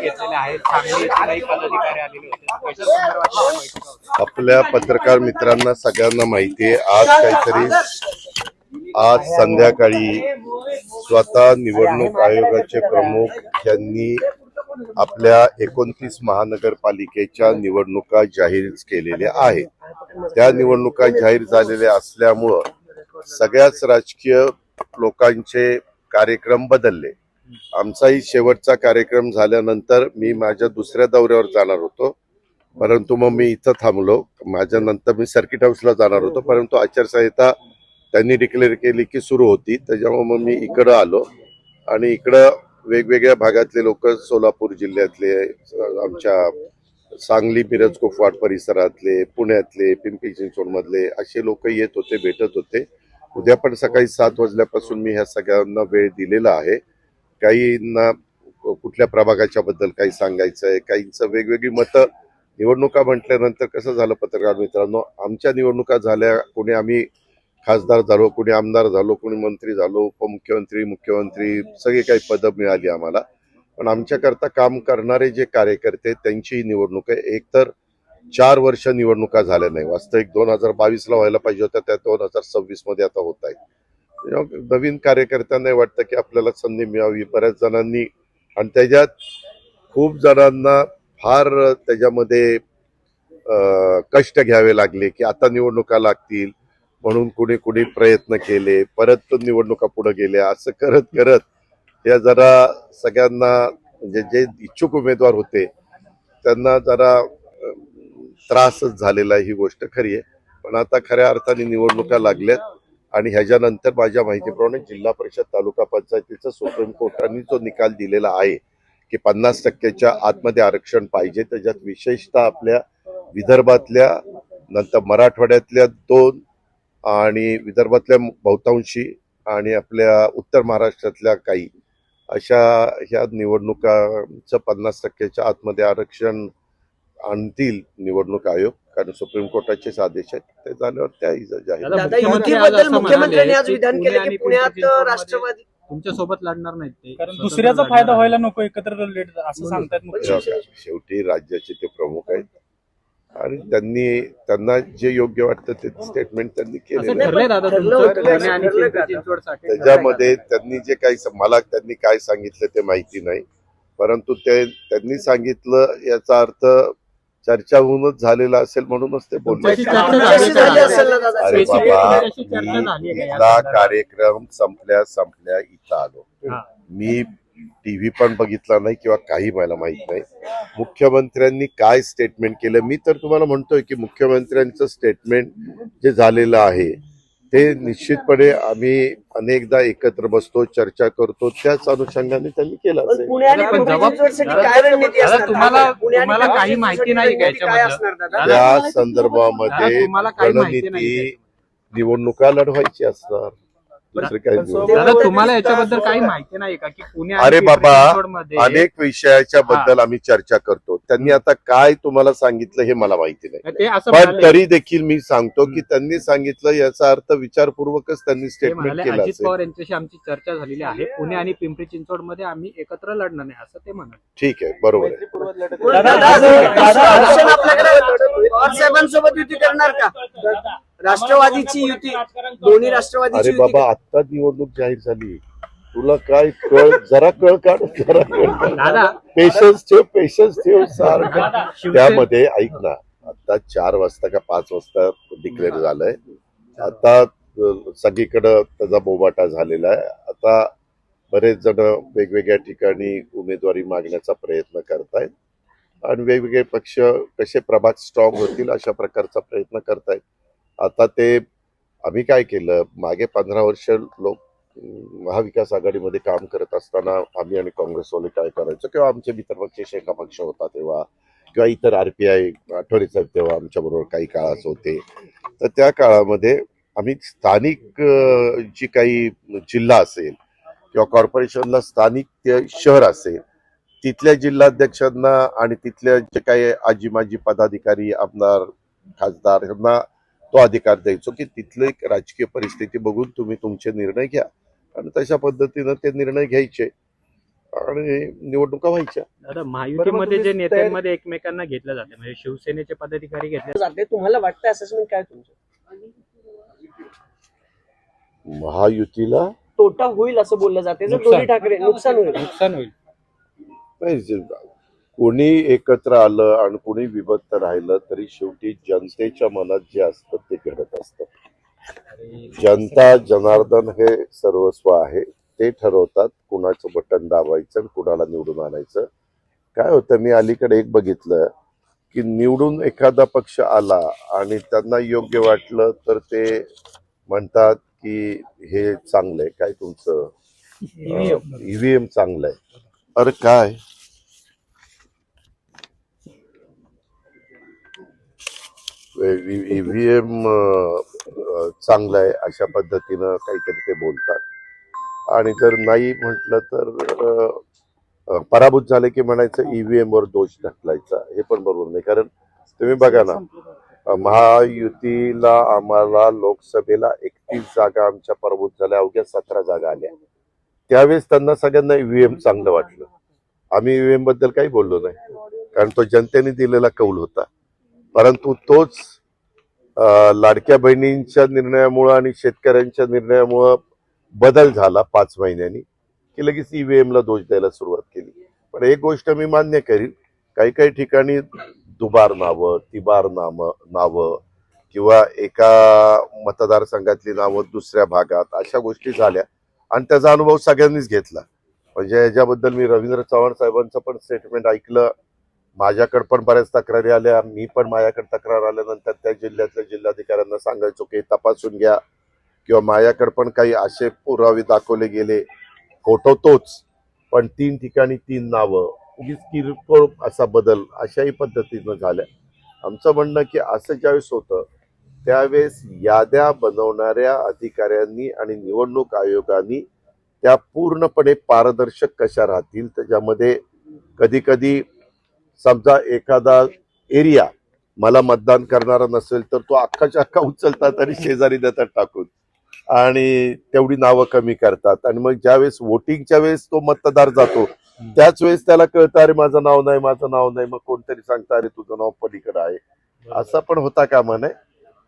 घेतलेल्या आहेत. पदाधिकारी आलेले होते. आपल्या पत्रकार मित्रांना सगळ्यांना माहिती आहे आज काहीतरी आज संध्याकाळी स्वतः निवडणूक आयोगाचे प्रमुख यांनी आपल्या एकोणतीस महानगरपालिकेच्या निवडणुका जाहीर केलेल्या आहेत. त्या निवडणुका जाहीर झालेल्या असल्यामुळं सगळ्याच राजकीय लोकांचे कार्यक्रम बदलले. आमचाही शेवटचा कार्यक्रम झाल्यानंतर मी माझ्या दुसऱ्या दौऱ्यावर जाणार होतो. परंतु मग मी इथं थांबलो. माझ्या नंतर मी सर्किट हाऊसला जाणार होतो. परंतु आचारसंहिता त्यांनी डिक्लेअर केली की सुरू होती. त्याच्यामुळे मग मी इकडं आलो. आणि इकडं वेगवेगळ्या भागातले लोक सोलापूर जिल्ह्यातले आमच्या सांगली मिरज कुपवाड परिसरातले पुण्यातले पिंपरी चिंचवडमधले असे लोक येत होते भेटत होते. उद्या पण सकाळी सात वाजल्यापासून मी ह्या सगळ्यांना वेळ दिलेला आहे. काहींना कुठल्या प्रभागाच्या बद्दल काही सांगायचं आहे काहींचं वेगवेगळी मतं. निवडणुका म्हटल्यानंतर कसं झालं पत्रकार मित्रांनो? आमच्या निवडणुका झाल्या कोणी आम्ही खासदार झालो कोणी आमदार झालो कोणी मंत्री झालो उपमुख्यमंत्री मुख्यमंत्री सगळी काही पदं मिळाली आम्हाला. पण आमच्याकरता काम करणारे जे कार्यकर्ते त्यांची निवडणूक आहे. एकतर चार वर्ष निवडणुका झाल्या नाही. वास्तविक दोन हजार बावीसला व्हायला पाहिजे होत्या त्या दोन हजार सव्वीसमध्ये आता होत आहेत. नवीन कार्यकर्त्यांना वाटतं की आपल्याला संधी मिळावी. बऱ्याच जणांनी आणि त्याच्यात खूप जणांना फार त्याच्यामध्ये कष्ट घ्यावे लागले की आता निवडणुका लागतील म्हणून कुणी कुणी प्रयत्न केले परत निवडणुका पुढे गेल्या असं करत करत या जरा सगळ्यांना म्हणजे जे इच्छुक उमेदवार होते त्यांना जरा त्रासच झालेला आहे ही गोष्ट खरी आहे. पण आता खऱ्या अर्थाने निवडणुका लागल्यात. आणि ह्याच्यानंतर माझ्या माहितीप्रमाणे जिल्हा परिषद तालुका पंचायतीचा सुप्रीम कोर्टाने जो निकाल दिलेला आहे की पन्नास टक्क्याच्या आतमध्ये आरक्षण पाहिजे त्याच्यात विशेषतः आपल्या विदर्भातल्या नंतर मराठवाड्यातल्या दोन आणि विदर्भातल्या बहुतांशी आणि आपल्या उत्तर महाराष्ट्रातल्या काही अशा ह्या निवडणुकांचं पन्नास टक्क्याच्या आतमध्ये आरक्षण आणतील निवडणूक आयोग. कारण सुप्रीम कोर्टाचेच आदेश आहेत ते झाल्यावर त्याही दादा, आज युतीबद्दल मुख्यमंत्र्यांनी आज विधान की केलं की पुण्यात राष्ट्रवादी तुमच्यासोबत लढणार नाहीत ते. कारण दुसऱ्याचा फायदा. व्हायला नको एकत्र असं मुख्यमंत्री. बघा, शेवटी राज्याचे ते प्रमुख आहेत. आणि त्यांनी त्यांना जे योग्य वाटतं ते स्टेटमेंट त्यांनी असं केलेलं आहे. ठरलंय दादा ठरलं तुमचं? होतं, पुणे आणि ठरलं का पिंपरी आता? चिंचवडसाठी त्याच्यामध्ये त्यांनी जे काही मला त्यांनी काय सांगितलं ते माहिती नाही. परंतु ते त्यांनी सांगितलं याचा अर्थ चर्चा होऊनच झालेला असेल म्हणूनच ते बोलले. अरे बाबा मी इथला? कार्यक्रम संपल्या संपल्या इथं आलो. मी टीव्ही पण बघितला नाही किंवा काही मला माहीत नाही. मुख्यमंत्र्यांनी काय स्टेटमेंट केलं? मी तर तुम्हाला म्हणतोय की मुख्यमंत्र्यांचं स्टेटमेंट जे झालेलं आहे ते निश्चितपणे आम्ही अनेकदा एकत्र बसतो चर्चा करतो त्याच अनुषंगाने त्यांनी केलं त्या संदर्भामध्ये दादा, तुम्हाला काही माहिती नाही रणनीती? निवडणुका लढवायची असणार. दुसरं काही पण निवडणूक. दादा तुम्हाला याच्याबद्दल काही माहिती नाही का की पुणे आणि अरे पिंपरी बाबा, चिंचवडमध्ये अनेक विषयाच्या बद्दल आम्ही चर्चा करतो त्यांनी आता काय तुम्हाला सांगितलं हे मला माहिती नाही ते असं पण म्हणाले- तरी देखील मी सांगतो की त्यांनी सांगितलं याचा अर्थ विचारपूर्वकच त्यांनी ते स्टेटमेंट म्हणाले केलं अजित असेल पवार यांच्याशी आमची चर्चा झालेली आहे पुणे आणि पिंपरी चिंचवडमध्ये आम्ही एकत्र लढणार नाही असं ते म्हणाले ठीक आहे बरोबर आहे दादा, दादा, दादा, दादा, राष्ट्रवादीची युती दोन्ही राष्ट्रवादीची अरे युती बाबा आता निवडणूक जाहीर झाली. तुला काय कळ जरा कळ काढ जरा कळ दादा. पेशन्स ठेव पेशन्स ठेव सारखं. त्यामध्ये ऐक ना आता चार वाजता का पाच वाजता डिक्लेअर झालंय. आता अं, सगळीकडं त्याचा बोबाटा झालेला आहे. आता बरेच जण वेगवेगळ्या ठिकाणी उमेदवारी मागण्याचा प्रयत्न करतायत. आणि वेगवेगळे पक्ष कसे प्रभाग स्ट्रॉंग होतील अशा प्रकारचा प्रयत्न करतायत. आता ते आम्ही काय केलं मागे पंधरा वर्ष लोक महाविकास आघाडीमध्ये काम करत असताना आम्ही आणि काँग्रेसवाले काय करायचो किंवा आमचे मित्रपक्ष शेका पक्ष होता तेव्हा किंवा इतर आर पी आठवडे साहेब तेव्हा आमच्याबरोबर काही काळाच होते. तर त्या काळामध्ये आम्ही स्थानिक जी काही जिल्हा असेल किंवा कॉर्पोरेशनला स्थानिक ते शहर असेल तिथल्या जिल्हाध्यक्षांना आणि तिथल्या जे काही आजी माजी पदाधिकारी आमदार खासदार यांना तो अधिकार द्यायचो की तिथली एक राजकीय परिस्थिती बघून तुम्ही तुमचे निर्णय घ्या. आणि तशा पद्धतीनं ते निर्णय घ्यायचे आणि निवडणुका व्हायच्या. महायुतीमध्ये जे नेत्यांमध्ये एकमेकांना घेतलं जाते म्हणजे शिवसेनेचे पदाधिकारी घेतले जाते तुम्हाला वाटतं असेसमेंट काय तुमचं? महायुतीला? तोटा होईल असं बोललं जाते जर ठाकरे नुकसान होईल. नुकसान होईल. कोणी एकत्र आलं आणि कोणी विभक्त राहिलं तरी शेवटी जनतेच्या मनात जे असतं ते घडत असतं. जनता जनार्दन हे सर्वस्व आहे ते ठरवतात कुणाचं बटन दाबायचं आणि कुणाला निवडून आणायचं. काय होतं मी अलीकडे एक बघितलं की निवडून एखादा पक्ष आला आणि त्यांना योग्य वाटलं तर ते म्हणतात की हे चांगलंय. काय तुमचं? ईव्हीएम चांगलं आहे अरे काय? ईव्हीएम चांगलं आहे अशा पद्धतीनं काहीतरी ते बोलतात. आणि जर नाही म्हटलं तर पराभूत झाले की म्हणायचं ईव्हीएम वर दोष ढकलायचा हे पण बरोबर नाही. कारण तुम्ही बघा ना महायुतीला आम्हाला लोकसभेला एकतीस जागा आमच्या पराभूत झाल्या अवघ्या सतरा जागा आल्या. त्यावेळेस त्यांना सगळ्यांना ईव्हीएम चांगलं वाटलं. आम्ही ईव्हीएमबद्दल काही बोललो नाही. कारण तो जनतेने दिलेला कौल होता. परंतु तोच लाडक्या बहिणींच्या निर्णयामुळं आणि शेतकऱ्यांच्या निर्णयामुळं बदल झाला पाच महिन्यांनी की लगेच ईव्हीएम ला दोष द्यायला सुरुवात केली. पण एक गोष्ट मी मान्य करीन काही काही ठिकाणी दुबार नावं तिबार नाम नावं किंवा एका मतदारसंघातली नावं दुसऱ्या भागात अशा गोष्टी झाल्या. आणि त्याचा अनुभव सगळ्यांनीच घेतला. म्हणजे याच्याबद्दल मी रवींद्र चव्हाण साहेबांचं पण स्टेटमेंट ऐकलं. माझ्याकडे पण बऱ्याच तक्रारी आल्या मी पण माझ्याकडे तक्रार आल्यानंतर त्या जिल्ह्यातल्या जिल्हाधिकाऱ्यांना सांगायचो की तपासून घ्या. किंवा माझ्याकडे पण काही असे पुरावे दाखवले गेले फोटो तोच पण तीन ठिकाणी तीन नावं उगीच किरकोळ असा बदल अशाही पद्धतीनं झाल्या. आमचं म्हणणं की असं ज्यावेळेस होतं त्यावेळेस याद्या बनवणाऱ्या अधिकाऱ्यांनी आणि निवडणूक आयोगाने त्या पूर्णपणे पारदर्शक कशा राहतील त्याच्यामध्ये कधी कधी समजा एखादा एरिया मला मतदान करणारा नसेल तर तो अख्खाच्या अख्खा उचलतात आणि शेजारी देतात टाकून. आणि तेवढी नावं कमी करतात. आणि मग ज्यावेळेस वोटिंगच्या वेळेस तो मतदार जातो त्याच वेळेस त्याला कळतं अरे माझं नाव नाही माझं नाव नाही. मग कोणतरी सांगतं अरे तुझं नाव पलीकडे आहे. असं पण होता कामा नये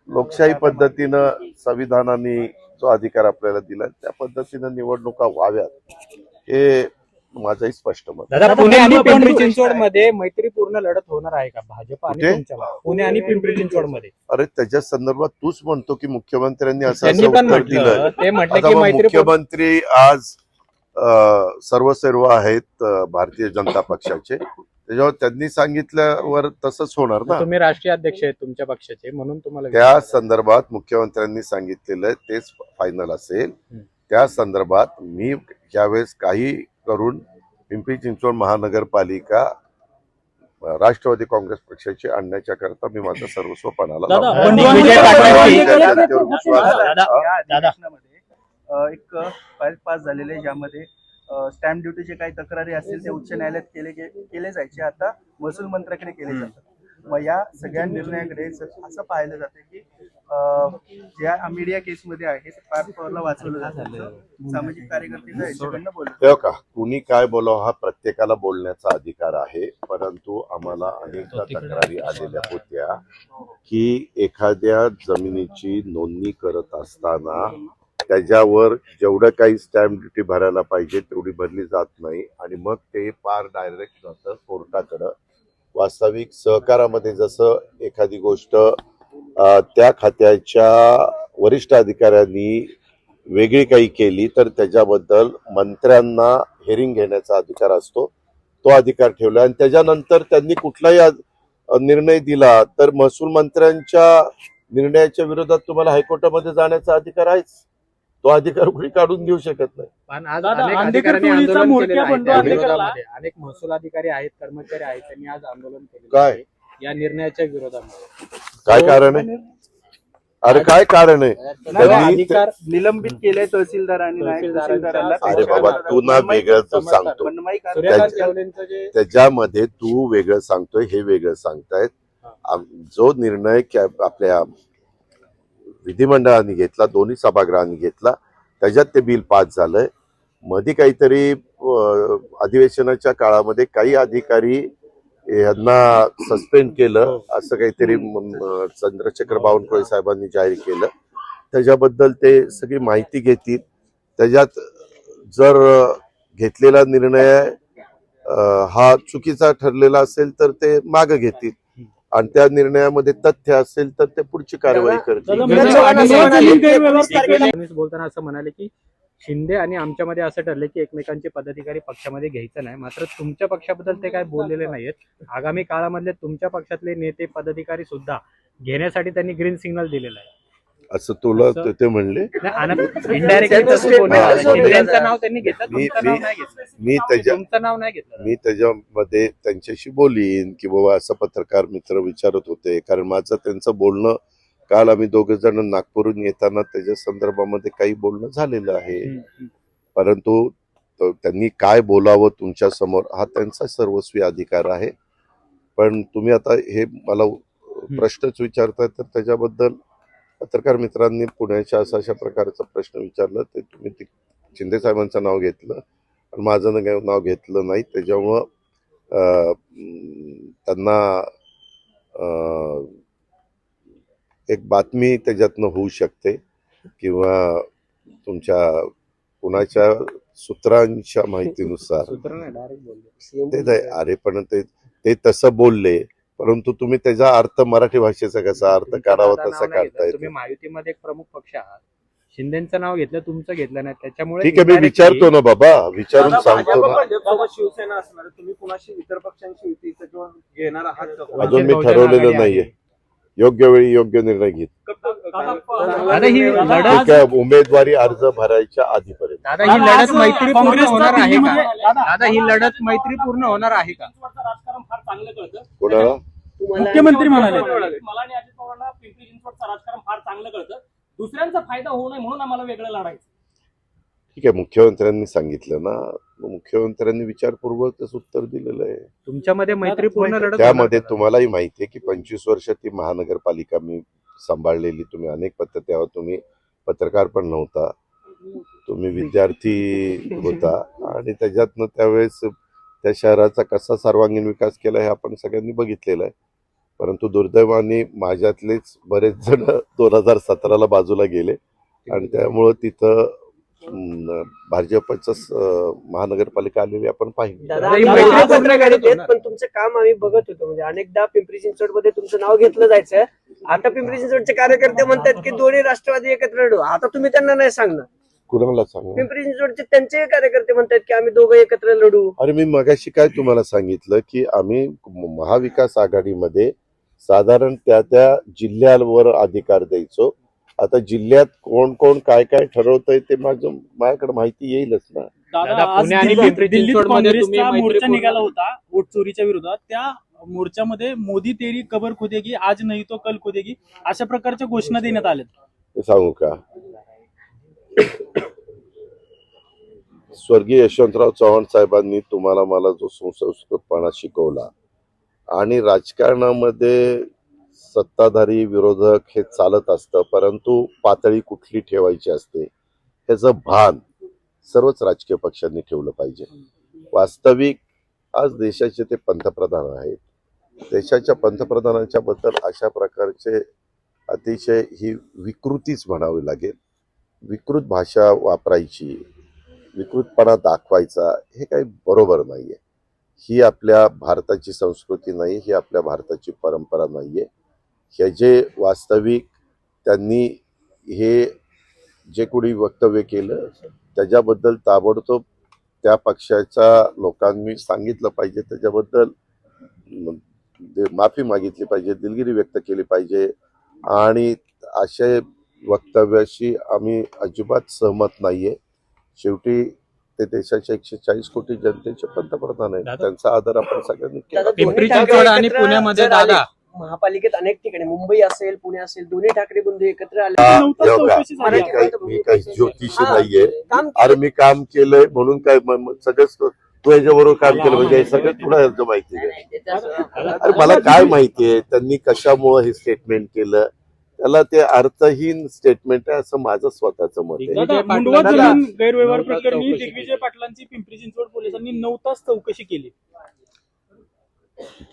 लोकशाही पद्धतीनं संविधानाने जो अधिकार आपल्याला दिला त्या पद्धतीनं निवडणुका व्हाव्यात. हे माझंही स्पष्ट मत. दादा पुणे आणि पिंपरी चिंचवडमध्ये मैत्रीपूर्ण लढत होणार आहे का भाजप आणि कुठे? तुमच्या पुणे आणि पिंपरी चिंचवडमध्ये अरे त्याच्या संदर्भात तूच म्हणतो की मुख्यमंत्र्यांनी असं त्यांनी असं पण उत्तर दिलं म्हटलं ते म्हटलं आता की मग मैत्रीपूर्ण मुख्यमंत्री आज अ, सर्व सर्व आहेत अ, भारतीय जनता पक्षाचे. त्याच्यावर त्यांनी सांगितल्यावर तसंच होणार ना. तुम्ही राष्ट्रीय अध्यक्ष आहेत तुमच्या पक्षाचे म्हणून तुम्हाला त्या संदर्भात मुख्यमंत्र्यांनी सांगितलेलं आहे तेच फायनल असेल. हम्म. त्या संदर्भात मी ज्यावेळेस काही करून पिंपरी चिंचवड महानगरपालिका राष्ट्रवादी काँग्रेस पक्षाची आणण्याच्या करता मी माझं सर्वस्व पणाला एक फाईल पास झालेले ज्यामध्ये स्टॅम्प ड्युटीचे काही तक्रारी असतील ते उच्च न्यायालयात केले केले जायचे. आता महसूल मंत्र्याकडे केले जातात. मग या सगळ्या निर्णयाकडे असं पाहिलं जातं की ज्या मीडिया केसमध्ये आहे ते पार्थ पवारला वाचवलं जातं. सामाजिक कार्यकर्ते का कुणी काय बोलावं हा प्रत्येकाला बोलण्याचा अधिकार आहे. परंतु आम्हाला अनेकदा तक्रारी आलेल्या होत्या की एखाद्या जमिनीची नोंदणी करत असताना त्याच्यावर जेवढं काही स्टॅम्प ड्युटी भरायला पाहिजे तेवढी भरली जात नाही. आणि मग ते पार डायरेक्ट जातं कोर्टाकडं. वास्तविक सहकारामध्ये जसं एखादी गोष्ट त्या खात्याच्या वरिष्ठ अधिकाऱ्यांनी वेगळी काही केली तर त्याच्याबद्दल मंत्र्यांना हेरिंग घेण्याचा अधिकार असतो तो अधिकार ठेवला. आणि त्याच्यानंतर त्यांनी कुठलाही निर्णय दिला तर महसूल मंत्र्यांच्या निर्णयाच्या विरोधात तुम्हाला हायकोर्टामध्ये जाण्याचा अधिकार आहेच. तो अधिकार कुणी काढून घेऊ शकत नाही. पण आज दादा, अनेक आंबेडकर अधिकाऱ्यांनी टोळीचा आंदोलन म्होरक्या केलेलं आहे. बंडू त्या आंबेडकरला. विरोधामध्ये. अनेक महसूल अधिकारी आहेत कर्मचारी आहेत त्यांनी आज आंदोलन काय? आहे. या निर्णयाच्या विरोधामध्ये. काय कारण आहे? अरे काय कारण आहे? नाही, त्यांनी- अधिकार निलंबित केले तहसीलदारांनी नायब तहसीलदारांना अरे बाबा तू ना वेगळं तू सांगतो पण माहिती आहे, सूर्यकांत त्याच्या- येवलेंचं जे त्याच्यामध्ये तू वेगळं सांगतोय हे वेगळं सांगतायत. आम- जो निर्णय कॅ- आपल्या विधिमंडळाने घेतला दोन्ही सभागृहांनी घेतला. त्याच्यात ते बिल पास झालंय. मध्ये काहीतरी अधिवेशनाच्या काळामध्ये काही अधिकारी यांना सस्पेंड केलं असं काहीतरी चंद्रशेखर बावनकुळे साहेबांनी जाहीर केलं. त्याच्याबद्दल ते सगळी माहिती घेतील. त्याच्यात जर घेतलेला निर्णय हा चुकीचा ठरलेला असेल तर ते मागं घेतील. आणि त्या निर्णयामध्ये तथ्य असेल तर ते पुढची कारवाई करतील. फडणवीस बोलताना असं म्हणाले की शिंदे आणि आमच्यामध्ये असं ठरलं की एकमेकांचे पदाधिकारी पक्षामध्ये घ्यायचं नाही. मात्र तुमच्या पक्षाबद्दल ते काय बोललेले नाहीयेत. आगामी काळामधले तुमच्या पक्षातले नेते पदाधिकारी सुद्धा घेण्यासाठी त्यांनी ग्रीन सिग्नल दिलेलं आहे. असं तुला ते- ते म्हणले. मी- नाव मी- नाही घेतलं. मी त्याच्या तुमचं नाव नाही घेतलं. मी त्याच्यामध्ये त्यांच्याशी बोलीन की बाबा असं पत्रकार मित्र विचारत होते. कारण माझं त्यांचं बोलणं काल आम्ही दोघे जण नागपूरहून येताना त्याच्या संदर्भामध्ये काही बोलणं झालेलं आहे. परंतु त- त्यांनी काय बोलावं तुमच्यासमोर हा त्यांचा सर्वस्वी अधिकार आहे. पण तुम्ही आता हे मला प्रश्नच विचारताय तर त्याच्याबद्दल पत्रकार मित्रांनी पुण्याच्या अशा अशा प्रकारचा प्रश्न विचारला. ते तुम्ही ते शिंदे साहेबांचं नाव घेतलं आणि माझं नाव घेतलं नाही. त्याच्यामुळं त्यांना एक बातमी त्याच्यातनं होऊ शकते किंवा तुमच्या कुणाच्या सूत्रांच्या माहितीनुसार. ते अरे पण ते ते तसं बोलले. परंतु तुम्ही त्याचा अर्थ मराठी भाषेचा कसा अर्थ काढावा तसा काढता घेतलं. तुम्ही येतो महायुतीमध्ये एक प्रमुख पक्ष आहात. शिंदेचं नाव घेतलं तुमचं घेतलं नाही. त्याच्यामुळे ठीक आहे मी विचारतो ना बाबा विचारून सांगतो ना. सोबत शिवसेना असणार आहे. तुम्ही कुणाशी इतर युतीचं किंवा घेणार आहात का? अजून मी ठरवलेलं नाहीये. योग्य वेळी योग्य निर्णय घेत ही लढत उमेदवारी अर्ज भरायच्या आधीपर्यंत. दादा ही लढत मैत्रीपूर्ण काँग्रेसचा होणार आहे का? दादा, ही लढत मैत्रीपूर्ण होणार आहे का? राजकारण फार चांगलं कळतं. कोणाला? मुख्यमंत्री म्हणाले. मला आणि अजित पवारांना पिंपरी चिंचवडचं राजकारण फार चांगलं कळतं. दुसऱ्यांचा फायदा होऊ नये म्हणून आम्हाला वेगळं लढायचं. ठीक आहे मुख्यमंत्र्यांनी सांगितलं ना. मुख्यमंत्र्यांनी विचारपूर्वकच उत्तर दिलेलं आहे. तुमच्यामध्ये मैत्रीपूर्ण लढत त्यामध्ये? तुम्हालाही माहिती आहे की पंचवीस वर्ष ती महानगरपालिका मी सांभाळलेली. तुम्ही अनेक पत्र तेव्हा तुम्ही पत्रकार पण नव्हता. तुम्ही विद्यार्थी होता. आणि त्याच्यातनं त्यावेळेस त्या शहराचा कसा सर्वांगीण विकास केला हे आपण सगळ्यांनी बघितलेलं आहे. परंतु दुर्दैवाने माझ्यातलेच बरेच जण दोन हजार सतराला बाजूला गेले. आणि त्यामुळं तिथं भाजपचं महानगरपालिका आलेली आपण होणार. पण तुमचं काम आम्ही बघत होतो. म्हणजे अनेकदा पिंपरी चिंचवडमध्ये तुमचं नाव घेतलं जायचं. आता पिंपरी चिंचवडचे कार्यकर्ते म्हणतात की दोन्ही राष्ट्रवादी एकत्र लढू. आता तुम्ही त्यांना नाही सांगणार. कुणाला सांगा पिंपरी चिंचवडचे त्यांचे कार्यकर्ते म्हणतात की आम्ही दोघं एकत्र लढू. अरे मी मगाशी काय तुम्हाला सांगितलं की आम्ही महाविकास आघाडीमध्ये साधारण त्या त्या जिल्ह्यावर अधिकार द्यायचो. आता जिल्ह्यात कोण कोण काय काय ठरवतंय ते माझं माझ्याकडे माहिती येईलच ना. दादा, आज पुणे आणि दिल्लीत- पिंपरी दिल्लीत चिंचवडमध्ये तुम्ही काँग्रेसचा मोर्चा मैत्रीपूर्ण- निघाला होता वोट चोरीच्या विरोधात. त्या मोर्चामध्ये मोदी तेरी कबर खोदेगी आज नाही तो कल खोदेगी अशा प्रकारच्या घोषणा देण्यात आल्या ते सांगू का? स्वर्गीय यशवंतराव चव्हाण साहेबांनी तुम्हाला मला जो सुसंस्कृतपणा शिकवला आणि राजकारणामध्ये सत्ताधारी विरोधक हे चालत असतं परंतु पातळी कुठली ठेवायची असते ह्याचं भान सर्वच राजकीय पक्षांनी ठेवलं पाहिजे. वास्तविक आज देशाचे ते पंतप्रधान आहेत. देशाच्या पंतप्रधानांच्या बद्दल अशा प्रकारचे अतिशय ही विकृतीच म्हणावी लागेल. विकृत भाषा वापरायची विकृतपणा दाखवायचा हे काही बरोबर नाही आहे ही आपल्या भारताची संस्कृती नाही ही आपल्या भारताची परंपरा नाही आहे हे जे वास्तविक त्यांनी हे जे कोणी वक्तव्य केलं त्याच्याबद्दल ताबडतोब त्या पक्षाच्या लोकांनी सांगितलं पाहिजे. त्याच्याबद्दल ते माफी मागितली पाहिजे दिलगिरी व्यक्त केली पाहिजे. आणि असे वक्तव्याशी आम्ही अजिबात सहमत नाही आहे शेवटी ते देशाच्या एकशे चाळीस कोटी जनतेचे पंतप्रधान आहेत. त्यांचा आदर आपण सगळ्यांनी केला. पिंपरी चिंचवड आणि पुण्यामध्ये दादा. महापालिकेत अनेक ठिकाणी मुंबई असेल पुणे असेल दोन्ही ठाकरे बंधू एकत्र आले. मी काही मी काही ज्योतिषी नाहीये. अरे मी काम केलंय म्हणून काय सगळंच तू याच्याबरोबर काम केलं म्हणजे हे सगळं तुला माहिती आहे. अरे मला काय माहितीये त्यांनी कशामुळं हे स्टेटमेंट केलं? त्याला ते अर्थहीन स्टेटमेंट आहे असं माझं स्वतःचं मत आहे. दादा मुंडवा जमीन गैरव्यवहार प्रकरणी चौकशी दिग्विजय पाटलांची पिंपरी चिंचवड पोलिसांनी नऊ तास चौकशी केली.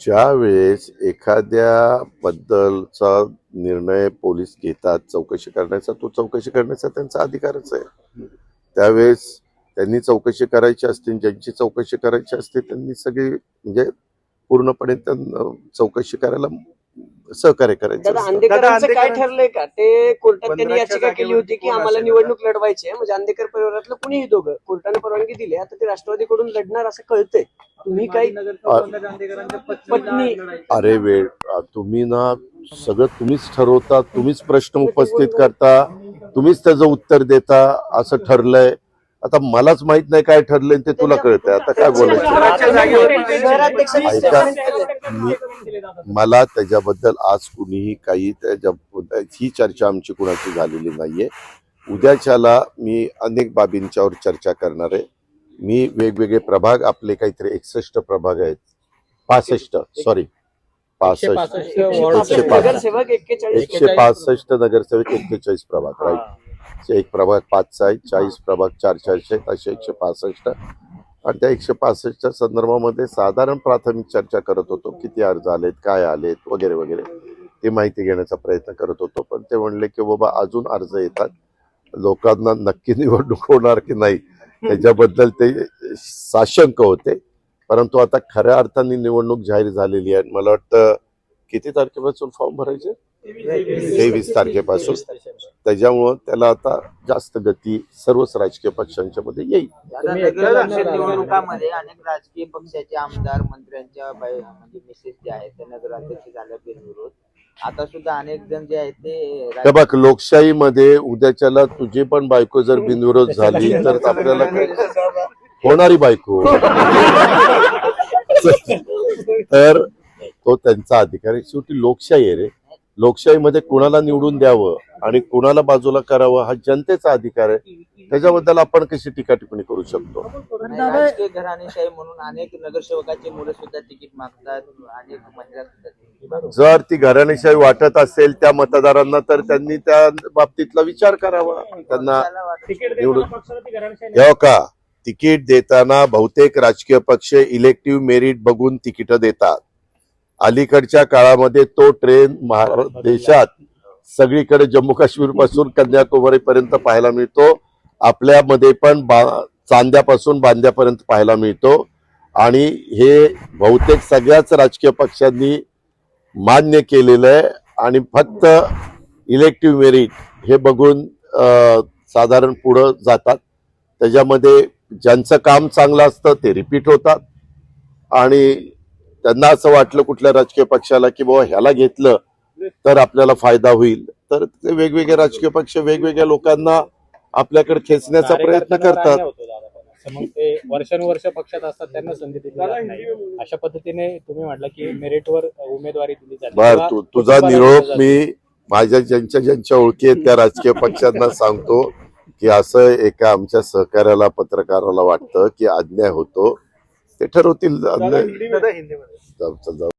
ज्या वेळेस एखाद्या बद्दलचा निर्णय पोलीस घेतात चौकशी करण्याचा तो चौकशी करण्याचा त्यांचा अधिकारच आहे. त्यावेळेस त्यांनी चौकशी करायची असते ज्यांची चौकशी करायची असते त्यांनी सगळी म्हणजे पूर्णपणे त्यांना चौकशी करायला सहकार्य करायचं दादा. अंधेकरांचं दादा, काय ठरलंय का? ते कोर्टात त्यांनी पंधराच्या याचिका केली होती की कोण आम्हाला असेल? निवडणूक लढवायची आहे. म्हणजे अंधेकर परिवारातलं कुणीही दोघं कोर्टाने परवानगी दिली आता ते राष्ट्रवादीकडून लढणार असं कळतंय. तुम्ही काही पत्नी अरे वेळ तुम्ही ना सगळं तुम्हीच ठरवता तुम्हीच प्रश्न उपस्थित करता तुम्हीच त्याचं उत्तर देता असं ठरलंय. आता मलाच माहीत नाही काय ठरलंय ते तुला कळतंय. आता काय बोलायचं? ऐका. मी मला त्याच्याबद्दल आज कुणीही काही त्याच्या ही चर्चा आमची कुणाची झालेली नाहीये. उद्याच्याला मी अनेक बाबींच्यावर चर्चा करणार आहे. मी वेगवेगळे प्रभाग आपले काहीतरी एकसष्ट प्रभाग आहेत. पासष्ट सॉरी पासष्ट. एकशे पासष्ट नगरसेवक एक्केचाळीस प्रभाग राईट एक प्रभाग पाचचा आहे चाळीस प्रभाग चार चारशे आहेत असे एकशे पासष्ट. आणि त्या एकशे पासष्टच्या संदर्भामध्ये साधारण प्राथमिक चर्चा करत होतो किती अर्ज आलेत काय आलेत वगैरे वगैरे. ते माहिती घेण्याचा प्रयत्न करत होतो पण ते म्हणले की बाबा अजून अर्ज येतात. लोकांना नक्की निवडणूक होणार की नाही त्याच्याबद्दल ते साशंक होते. परंतु आता खऱ्या अर्थाने निवडणूक जाहीर झालेली आहे. मला वाटतं किती तारखेपासून फॉर्म भरायचे? तेवीस तारखेपासून. त्याच्यामुळं त्याला आता जास्त गती सर्वच राजकीय पक्षांच्या मध्ये येईल. निवडणुकामध्ये अनेक राजकीय पक्षाचे आमदार मंत्र्यांच्या बाई- म्हणजे मिसेस जे आहेत त्या नगराध्यक्ष झाल्या बिनविरोध. आता सुद्धा अनेक जण जे आहेत ते बघ लोकशाहीमध्ये उद्याच्याला तुझी पण बायको जर बिनविरोध झाली तर आपल्याला काय? होणारी बायको. तर तो त्यांचा अधिकार आहे. शेवटी लोकशाही आहे रे. लोकशाहीमध्ये कुणाला निवडून द्यावं आणि कुणाला बाजूला करावं हा जनतेचा अधिकार आहे. त्याच्याबद्दल आपण कशी टीका टिप्पणी करू शकतो? राजकीय घराणेशाही म्हणून अनेक नगरसेवकाचे मुलं सुद्धा तिकीट मागतात अनेक महिला सुद्धा. जर ती घराणेशाही वाटत असेल त्या मतदारांना तर त्यांनी त्या बाबतीतला विचार करावा. त्यांना निवडून- का तिकीट देताना बहुतेक राजकीय पक्ष इलेक्टिव्ह मेरिट बघून तिकीट देतात. अलीकडच्या काळामध्ये तो ट्रेन देशात सगळीकडे जम्मू काश्मीरपासून कन्याकुमारी पर्यंत पाहायला मिळतो. आपल्यामध्ये पण बा- चांद्यापासून बांद्यापर्यंत पाहायला मिळतो. आणि हे बहुतेक सगळ्याच राजकीय पक्षांनी मान्य केलेलं आहे. आणि फक्त इलेक्टिव्ह मेरिट हे बघून साधारण पुढं जातात. त्याच्यामध्ये ज्यांचं काम चांगलं असतं ते रिपीट होतात. आणि त्यांना असं वाटलं कुठल्या राजकीय पक्षाला की बाबा ह्याला घेतलं तर आपल्याला फायदा होईल. तर ते वेगवेगळे राजकीय पक्ष वेगवेगळ्या लोकांना आपल्याकडे खेचण्याचा प्रयत्न करतात. मग ते वर्षानुवर्ष पक्षात असतात त्यांना संधी दिली जात नाही. अशा पद्धतीने तुम्ही म्हटलं की मेरिटवर उमेदवारी दिली जाते. बर किंवा तू तुझा निरोप मी माझ्या ज्यांच्या ज्यांच्या ओळखी आहेत त्या राजकीय पक्षांना सांगतो की असं एका आमच्या सहकार्याला पत्रकाराला वाटतं की अन्याय होतो. ते ठरवतील. अन्याय там, тогда